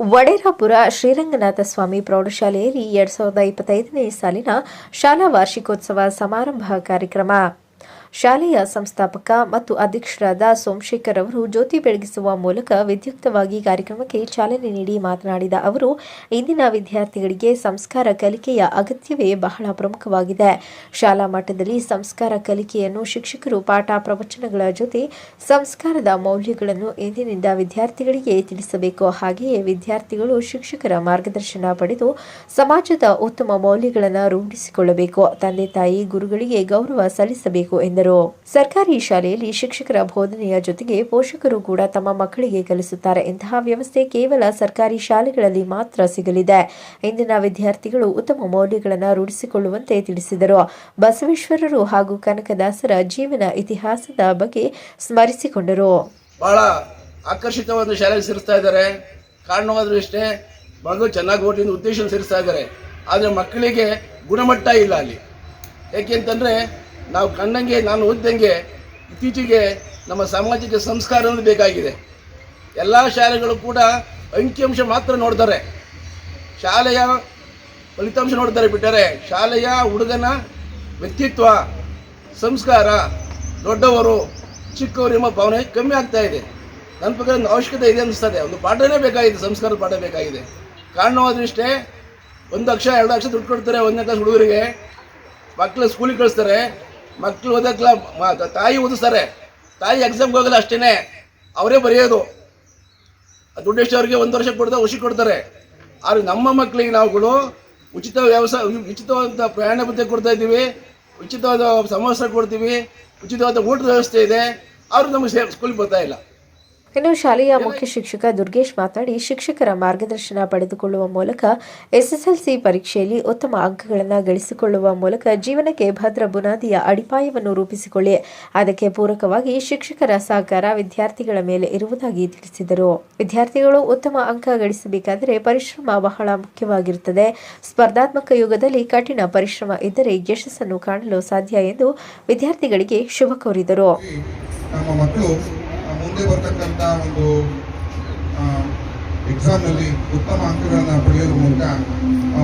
ವಡೇರಾಪುರ ಶ್ರೀರಂಗನಾಥ ಸ್ವಾಮಿ ಪ್ರೌಢಶಾಲೆಯಲ್ಲಿ ಎರಡ್ ಸಾವಿರದ ಇಪ್ಪತ್ತೈದನೇ ಸಾಲಿನ ಶಾಲಾ ವಾರ್ಷಿಕೋತ್ಸವ ಸಮಾರಂಭ ಕಾರ್ಯಕ್ರಮ. ಶಾಲೆಯ ಸಂಸ್ಥಾಪಕ ಮತ್ತು ಅಧ್ಯಕ್ಷರಾದ ಸೋಮಶೇಖರ್ ಅವರು ಜ್ಯೋತಿ ಬೆಳಗಿಸುವ ಮೂಲಕ ವಿದ್ಯುಕ್ತವಾಗಿ ಕಾರ್ಯಕ್ರಮಕ್ಕೆ ಚಾಲನೆ ನೀಡಿ ಮಾತನಾಡಿದ ಅವರು, ಇಂದಿನ ವಿದ್ಯಾರ್ಥಿಗಳಿಗೆ ಸಂಸ್ಕಾರ ಕಲಿಕೆಯ ಅಗತ್ಯವೇ ಬಹಳ ಪ್ರಮುಖವಾಗಿದೆ. ಶಾಲಾ ಮಟ್ಟದಲ್ಲಿ ಸಂಸ್ಕಾರ ಕಲಿಕೆಯನ್ನು ಶಿಕ್ಷಕರು ಪಾಠ ಪ್ರವಚನಗಳ ಜೊತೆ ಸಂಸ್ಕಾರದ ಮೌಲ್ಯಗಳನ್ನು ಇಂದಿನಿಂದ ವಿದ್ಯಾರ್ಥಿಗಳಿಗೆ ತಿಳಿಸಬೇಕು. ಹಾಗೆಯೇ ವಿದ್ಯಾರ್ಥಿಗಳು ಶಿಕ್ಷಕರ ಮಾರ್ಗದರ್ಶನ ಪಡೆದು ಸಮಾಜದ ಉತ್ತಮ ಮೌಲ್ಯಗಳನ್ನು ರೂಢಿಸಿಕೊಳ್ಳಬೇಕು. ತಂದೆ ತಾಯಿ, ಗುರುಗಳಿಗೆ ಗೌರವ ಸಲ್ಲಿಸಬೇಕು ಎಂದರು. ಸರ್ಕಾರಿ ಶಾಲೆಯಲ್ಲಿ ಶಿಕ್ಷಕರ ಬೋಧನೆಯ ಜೊತೆಗೆ ಪೋಷಕರು ಕೂಡ ತಮ್ಮ ಮಕ್ಕಳಿಗೆ ಕಲಿಸುತ್ತಾರೆ ಇಂತಹ ವ್ಯವಸ್ಥೆ ಕೇವಲ ಸರ್ಕಾರಿ ಶಾಲೆಗಳಲ್ಲಿ ಮಾತ್ರ ಸಿಗಲಿದೆ. ಇಂದಿನ ವಿದ್ಯಾರ್ಥಿಗಳು ಉತ್ತಮ ಮೌಲ್ಯಗಳನ್ನು ರೂಢಿಸಿಕೊಳ್ಳುವಂತೆ ತಿಳಿಸಿದರು. ಬಸವೇಶ್ವರರು ಹಾಗೂ ಕನಕದಾಸರ ಜೀವನ ಇತಿಹಾಸದ ಬಗ್ಗೆ ಸ್ಮರಿಸಿಕೊಂಡರು. ಬಹಳ ಆಕರ್ಷಿತವಾದ ಶಾಲೆಗೆ ಸೇರಿಸ್ತಾ ಇದ್ದಾರೆ. ಕಾರಣವಾದರೂ ಇಷ್ಟೇ, ಮಗು ಚೆನ್ನಾಗಿ ಓದಿ ಉದ್ದೇಶ ಸೇರಿಸ್ತಾ ಇದ್ದಾರೆ. ಆದರೆ ಮಕ್ಕಳಿಗೆ ಗುಣಮಟ್ಟ ಇಲ್ಲ ಅಲ್ಲಿ. ಏಕೆಂತಂದರೆ ನಾವು ಕಂಡಂಗೆ, ನಾನು ಓದಿದಂಗೆ ಇತ್ತೀಚೆಗೆ ನಮ್ಮ ಸಾಮಾಜಿಕ ಸಂಸ್ಕಾರ ಅನ್ನೋದು ಬೇಕಾಗಿದೆ. ಎಲ್ಲ ಶಾಲೆಗಳು ಕೂಡ ಅಂಕಿಅಂಶ ಮಾತ್ರ ನೋಡ್ತಾರೆ. ಶಾಲೆಯ ಫಲಿತಾಂಶ ನೋಡ್ತಾರೆ ಬಿಟ್ಟರೆ ಶಾಲೆಯ ಹುಡುಗನ ವ್ಯಕ್ತಿತ್ವ, ಸಂಸ್ಕಾರ, ದೊಡ್ಡವರು, ಚಿಕ್ಕವರು ಎಂಬ ಭಾವನೆ ಕಮ್ಮಿ ಆಗ್ತಾ ಇದೆ. ನನ್ನ ಪ್ರಕಾರ ಒಂದು ಅವಶ್ಯಕತೆ ಇದೆ ಅನಿಸ್ತದೆ ಒಂದು ಪಾಠನೇ ಬೇಕಾಗಿದೆ ಸಂಸ್ಕಾರದ ಪಾಠ ಬೇಕಾಗಿದೆ. ಕಾರಣವಾದ್ರೂ ಇಷ್ಟೇ ಒಂದು ಲಕ್ಷ ಎರಡು ಲಕ್ಷ ದುಡ್ಡು ಕೊಡ್ತಾರೆ, ಒಂದನೇ ಕ್ಲಾಸ್ ಹುಡುಗರಿಗೆ. ಮಕ್ಕಳು ಸ್ಕೂಲಿಗೆ ಕಳಿಸ್ತಾರೆ. ಮಕ್ಕಳು ಓದಕ್ಕಿಲ್ಲ ತಾಯಿ ಓದಿಸ್ತಾರೆ. ತಾಯಿ ಎಕ್ಸಾಮ್ಗೆ ಹೋಗಲ್ಲ ಅಷ್ಟೇ ಅವರೇ ಬರೆಯೋದು. ದುಡ್ಡು ಅವ್ರಿಗೆ ಒಂದು ವರ್ಷ ಕೊಡ್ತಾರೆ ವರ್ಷ ಕೊಡ್ತಾರೆ. ಆದರೆ ನಮ್ಮ ಮಕ್ಕಳಿಗೆ ನಾವುಗಳು ಉಚಿತ ವ್ಯವಸಾಯ ಉಚಿತವಾದ ಪ್ರಯಾಣ ಭತ್ಯೆ ಕೊಡ್ತಾ ಇದ್ದೀವಿ. ಉಚಿತವಾದ ಸಮವಸ್ತ್ರ ಕೊಡ್ತೀವಿ. ಉಚಿತವಾದ ಊಟದ ವ್ಯವಸ್ಥೆ ಇದೆ. ಅವರು ನಮಗೆ ಸ್ಕೂಲಿಗೆ ಬರ್ತಾ ಇಲ್ಲ. ಇನ್ನು ಶಾಲೆಯ ಮುಖ್ಯ ಶಿಕ್ಷಕ ದುರ್ಗೇಶ್ ಮಾತನಾಡಿ ಶಿಕ್ಷಕರ ಮಾರ್ಗದರ್ಶನ ಪಡೆದುಕೊಳ್ಳುವ ಮೂಲಕ ಎಸ್ಎಸ್ಎಲ್ಸಿ ಪರೀಕ್ಷೆಯಲ್ಲಿ ಉತ್ತಮ ಅಂಕಗಳನ್ನು ಗಳಿಸಿಕೊಳ್ಳುವ ಮೂಲಕ ಜೀವನಕ್ಕೆ ಭದ್ರ ಬುನಾದಿಯ ಅಡಿಪಾಯವನ್ನು ರೂಪಿಸಿಕೊಳ್ಳಿ. ಅದಕ್ಕೆ ಪೂರಕವಾಗಿ ಶಿಕ್ಷಕರ ಸಹಕಾರ ವಿದ್ಯಾರ್ಥಿಗಳ ಮೇಲೆ ಇರುವುದಾಗಿ ತಿಳಿಸಿದರು. ವಿದ್ಯಾರ್ಥಿಗಳು ಉತ್ತಮ ಅಂಕ ಗಳಿಸಬೇಕಾದರೆ ಪರಿಶ್ರಮ ಬಹಳ ಮುಖ್ಯವಾಗಿರುತ್ತದೆ. ಸ್ಪರ್ಧಾತ್ಮಕ ಯುಗದಲ್ಲಿ ಕಠಿಣ ಪರಿಶ್ರಮ ಇದ್ದರೆ ಯಶಸ್ಸನ್ನು ಕಾಣಲು ಸಾಧ್ಯ ಎಂದು ವಿದ್ಯಾರ್ಥಿಗಳಿಗೆ ಶುಭ ಕೋರಿದರು. ನಮ್ಮ ಮಕ್ಕಳು ಆ, ಮುಂದೆ ಬರ್ತಕ್ಕಂಥ ಒಂದು ಎಕ್ಸಾಮ್ನಲ್ಲಿ ಉತ್ತಮ ಅಂಕಗಳನ್ನು ಪಡೆಯೋದ್ರ ಮೂಲಕ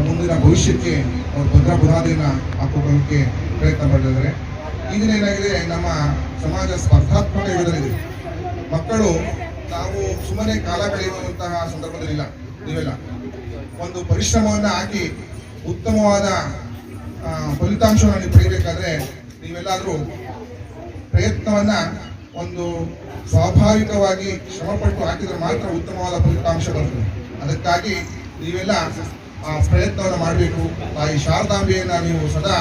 ಮುಂದಿನ ಭವಿಷ್ಯಕ್ಕೆ ಅವರು ಭದ್ರ ಬುನಾದಿಯನ್ನು ಹಾಕೋಕ್ಕೆ ಪ್ರಯತ್ನ ಮಾಡಿದ್ದಾರೆ ಈಗಿನ ಏನಾಗಿದೆ, ನಮ್ಮ ಸಮಾಜ ಸ್ಪರ್ಧಾತ್ಮಕ ಯುಗದಲ್ಲಿದೆ. ಮಕ್ಕಳು ತಾವು ಸುಮ್ಮನೆ ಕಾಲ ಕಳೆಯುವಂತಹ ಸಂದರ್ಭದಲ್ಲಿಲ್ಲ ನೀವೆಲ್ಲ. ಒಂದು ಪರಿಶ್ರಮವನ್ನು ಹಾಕಿ ಉತ್ತಮವಾದ ಫಲಿತಾಂಶವನ್ನು ನೀವು ಪಡೆಯಬೇಕಾದ್ರೆ ನೀವೆಲ್ಲಾದರೂ ಪ್ರಯತ್ನವನ್ನ ಒಂದು ಸ್ವಾಭಾವಿಕವಾಗಿ ಶ್ರಮಪಟ್ಟು ಹಾಕಿದ್ರೆ ಮಾತ್ರ ಉತ್ತಮವಾದ ಫಲಿತಾಂಶ ಬರ್ತದೆ. ಅದಕ್ಕಾಗಿ ನೀವೆಲ್ಲ ಆ ಪ್ರಯತ್ನವನ್ನು ಮಾಡಬೇಕು. ಈ ಶಾರದಾಂಬೆಯನ್ನ ನೀವು ಸದಾ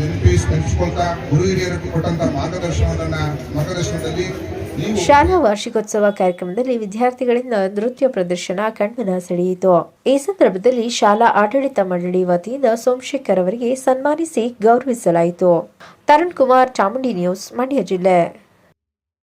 ನೆನಪಿಸಿ ನೆನಪಿಸಿಕೊಳ್ತಾ ಗುರು ಹಿರಿಯರಿಗೆ ಕೊಟ್ಟಂತ ಮಾರ್ಗದರ್ಶನವನ್ನ, ಮಾರ್ಗದರ್ಶನದಲ್ಲಿ ಶಾಲಾ ವಾರ್ಷಿಕೋತ್ಸವ ಕಾರ್ಯಕ್ರಮದಲ್ಲಿ ವಿದ್ಯಾರ್ಥಿಗಳಿಂದ ನೃತ್ಯ ಪ್ರದರ್ಶನ ಕಣ್ಮನ ಸೆಳೆಯಿತು. ಈ ಸಂದರ್ಭದಲ್ಲಿ ಶಾಲಾ ಆಡಳಿತ ಮಂಡಳಿ ವತಿಯಿಂದ ಸೋಮಶೇಖರ್ ಅವರಿಗೆ ಸನ್ಮಾನಿಸಿ ಗೌರವಿಸಲಾಯಿತು. ತರುಣ್ ಕುಮಾರ್ ಚಾಮುಂಡಿ ನ್ಯೂಸ್, ಮಂಡ್ಯ ಜಿಲ್ಲೆ.